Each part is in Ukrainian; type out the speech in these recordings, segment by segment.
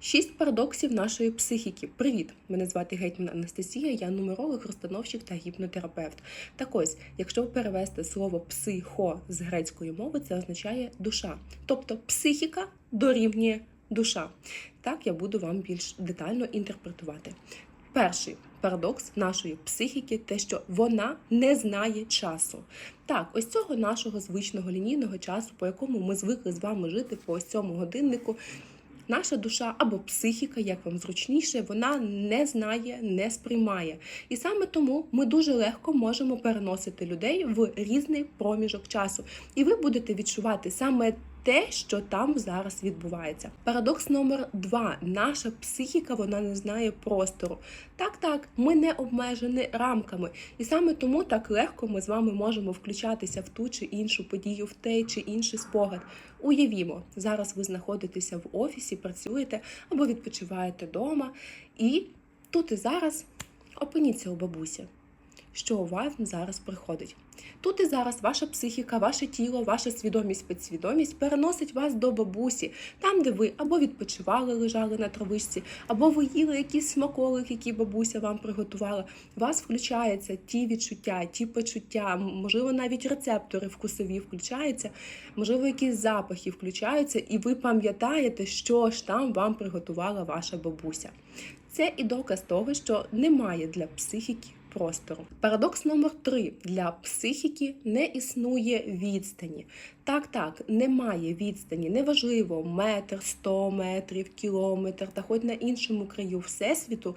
Шість парадоксів нашої психіки. Привіт! Мене звати Гетьман Анастасія, я нумеролог, розстановщик та гіпнотерапевт. Так ось, якщо перевести слово психо з грецької мови, це означає душа. Тобто психіка дорівнює душа. Так я буду вам більш детально інтерпретувати. Перший парадокс нашої психіки те, що вона не знає часу. Так, ось цього нашого звичного лінійного часу, по якому ми звикли з вами жити по ось цьому годиннику. Наша душа або психіка, як вам зручніше, вона не знає, не сприймає. І саме тому ми дуже легко можемо переносити людей в різний проміжок часу. І ви будете відчувати саме те, що там зараз відбувається. Парадокс номер два: наша психіка вона не знає простору. Так, так, ми не обмежені рамками, і саме тому так легко ми з вами можемо включатися в ту чи іншу подію, в той чи інший спогад. Уявімо, зараз ви знаходитеся в офісі, працюєте або відпочиваєте вдома, і тут і зараз опиніться у бабусі. Що у вас зараз приходить? Тут і зараз ваша психіка, ваше тіло, ваша свідомість, підсвідомість переносить вас до бабусі, там, де ви або відпочивали, лежали на травичці, або ви їли якісь смаколик, які бабуся вам приготувала. Вас включаються ті відчуття, ті почуття, можливо, навіть рецептори вкусові включаються, можливо, якісь запахи включаються, і ви пам'ятаєте, що ж там вам приготувала ваша бабуся. Це і доказ того, що немає для психіки простору. Парадокс номер три для психіки не існує відстані. Так, так, немає відстані, неважливо, метр, сто метрів, кілометр та хоч на іншому краю всесвіту.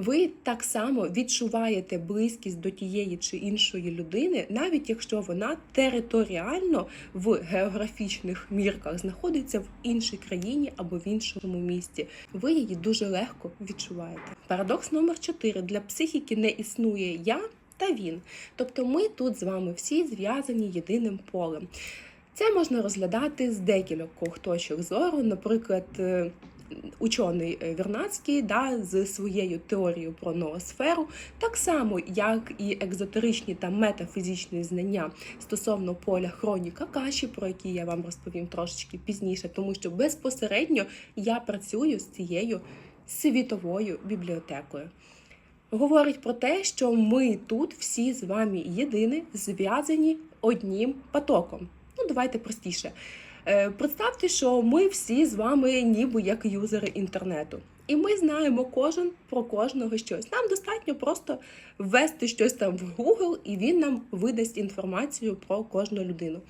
Ви так само відчуваєте близькість до тієї чи іншої людини, навіть якщо вона територіально в географічних мірках знаходиться в іншій країні або в іншому місті. Ви її дуже легко відчуваєте. Парадокс номер 4. для психіки не існує я та він. Тобто, ми тут з вами всі зв'язані єдиним полем. Це можна розглядати з декількох точок зору, наприклад. Учений Вернацький да, з своєю теорією про ноосферу, так само, як і екзотеричні та метафізичні знання стосовно поля хроніка каші, про які я вам розповім трошечки пізніше, тому що безпосередньо я працюю з цією світовою бібліотекою. Говорить про те, що ми тут всі з вами єдині, зв'язані одним потоком. Ну, давайте простіше. Представте, що ми всі з вами ніби як юзери інтернету. І ми знаємо кожен про кожного щось. Нам достатньо просто ввести щось там в Google, і він нам видасть інформацію про кожну людину.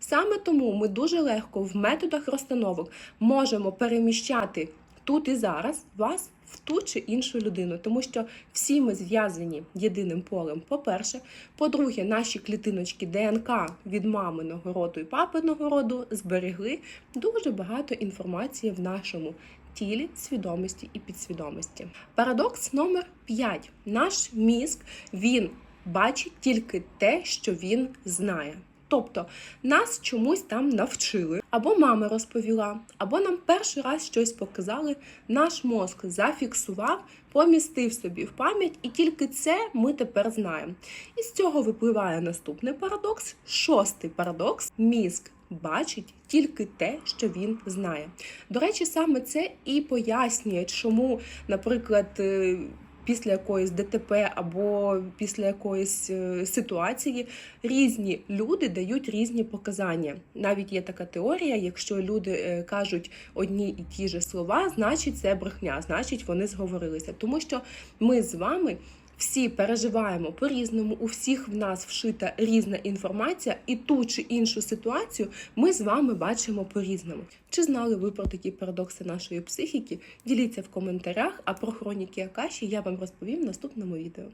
Саме тому ми дуже легко в методах розстановок можемо переміщати тут і зараз вас в ту чи іншу людину, тому що всі ми зв'язані єдиним полем. По-перше, по-друге, наші клітиночки ДНК від маминого роду і папиного роду зберегли дуже багато інформації в нашому тілі, свідомості і підсвідомості. Парадокс номер 5. Наш мізк він бачить тільки те, що він знає. Тобто нас чомусь там навчили, або мама розповіла, або нам перший раз щось показали, наш мозк зафіксував, помістив собі в пам'ять, і тільки це ми тепер знаємо. І з цього випливає наступний парадокс, шостий парадокс мізк. Бачить тільки те, що він знає. До речі, саме це і пояснює, чому, наприклад, після якоїсь ДТП або після якоїсь е, ситуації різні люди дають різні показання. Навіть є така теорія: якщо люди е, кажуть одні і ті ж слова, значить це брехня, значить вони зговорилися, тому що ми з вами. Всі переживаємо по-різному, у всіх в нас вшита різна інформація, і ту чи іншу ситуацію ми з вами бачимо по-різному. Чи знали ви про такі парадокси нашої психіки? Діліться в коментарях, а про хроніки Акаші я вам розповім в наступному відео.